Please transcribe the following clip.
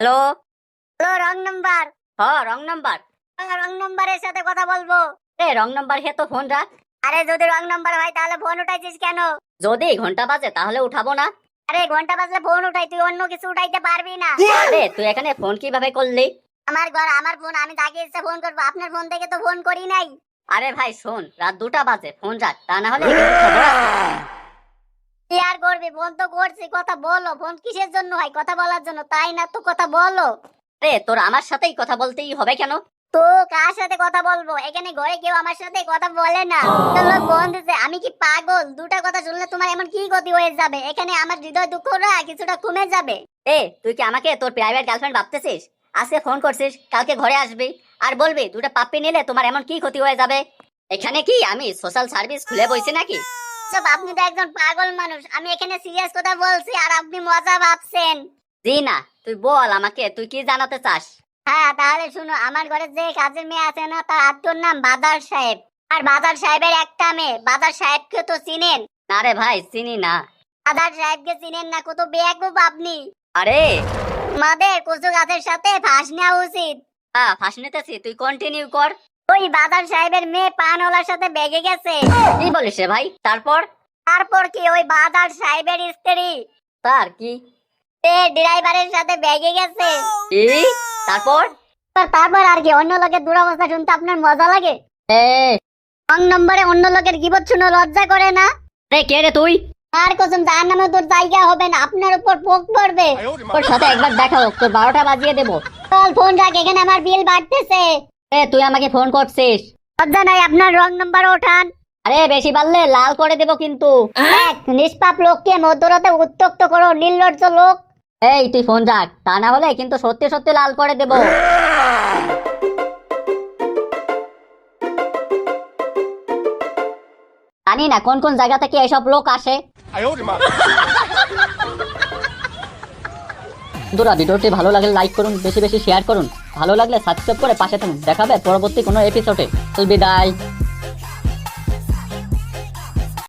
Hello? Hello wrong number. হ wrong number. রং নাম্বারের সাথে কথা বলব। এ রং নাম্বার হে তো ফোন রাখ। আরে যদি রং নাম্বার হয় তাহলে ফোন উঠাইছিস কেন? যদি ঘণ্টা বাজে তাহলে উঠাবো না। আরে ঘণ্টা বাজলে ফোন উঠাই তুই অন্য কিছু উঠাইতে পারবি না। আরে তুই এখানে ফোন কীভাবে করলি? আমার ঘর আমার ফোন আমি তাকে ইচ্ছা ফোন করব। আপনার ফোন থেকে তো ফোন করি নাই। আরে ভাই শোন রাত দুটা বাজে ফোন রাখ। তা না হলে। কি আর করবি? ফোন তো করছি কথা বলো। ফোন কিসের জন্য হয়? কথা বলার জন্য। তাই না তো কথা বলো। আরে তোর আমার সাথেই কথা বলতেই হবে কেন? তো কার সাথে কথা বলব? এখানে ঘরে কেউ আমার সাথে কথা বলে না। তো লোক ফোন দিছে আমি কি পাগল? দুটা কথা শুনলে তোমার এমন কি গতি হয়ে যাবে? এখানে আমার হৃদয় দুঃখরা কিছুটা কমে যাবে। এ তুই কি আমাকে তোর প্রাইভেট গার্লফ্রেন্ড ভাবতেছিস? আজকে ফোন করছিস কালকে ঘরে আসবি আর বলবি দুটো পাপ্পি নিলে তোমার এমন কি ক্ষতি হয়ে যাবে? এখানে কি আমি সোশ্যাল সার্ভিস খুলে বইছি নাকি? সব আপনি তো একজন পাগল মানুষ। আমি এখানে সিরিয়াস কথা বলছি আর আপনি মজা ভাবছেন। জি না তুই বল আমাকে তুই কি জানাতে চাস? হ্যাঁ তাহলে শুনো আমার ঘরে যে কাজের মেয়ে আছে না তার আত্মর নাম বাজার সাহেব। আর বাজার সাহেবের একটা মেয়ে বাজার সাহেবকে তো চিনেন? না রে ভাই চিনি না। বাজার সাহেবকে চিনেন না কত বেয়াকুব আপনি। আরে! আমাদের কচু গাছের সাথে ফাঁস নেওয়া উচিত। হ্যাঁ ফাঁস নিতেছি তুই কন্টিনিউ কর। ওই বাজার সাহেবের মেয়ে পানওয়ালার সাথে বেগে গেছে। কি বলিস রে ভাই? তারপর? তারপর কি ওই বাজার সাহেবের স্ত্রী? তার কি? সে ড্রাইভারের সাথে বেগে গেছে। কি? তারপর? তারপর আর কি অন্য লোকের দুরবস্থা শুনতে আপনার মজা লাগে? এ। রং নম্বরে অন্য লোকের গিবত শুনে লজ্জা করে না? রে কে রে তুই? আর কসম যার নামে তোর জায়গা হবে না আপনার উপর পোক পড়বে। তোর সাথে একবার দেখা হোক তোর বারোটা বাজিয়ে দেবো। চল ফোন রাখ এখানে আমার বিল বাড়তেছে। এ তুই আমাকে ফোন করছিস। লজ্জা নাই আপনার রং নাম্বার ওঠান। আরে বেশি বাড়লে লাল করে দেব কিন্তু। এক নিষ্পাপ লোককে মধ্যরাতে উত্তক্ত করো নির্লজ্জ লোক। এই তুই ফোন রাখ। তা না হলে কিন্তু সত্যি সত্যি লাল করে দেব। জানি না কোন কোন জায়গা থেকে এসব লোক আসে। বন্ধুরা ভিডিওটি ভালো লাগলে লাইক করুন বেশি বেশি শেয়ার করুন। ভালো লাগলে সাবস্ক্রাইব করে পাশে থাকুন। দেখাবে পরবর্তী কোনো এপিসোডে বিদায়।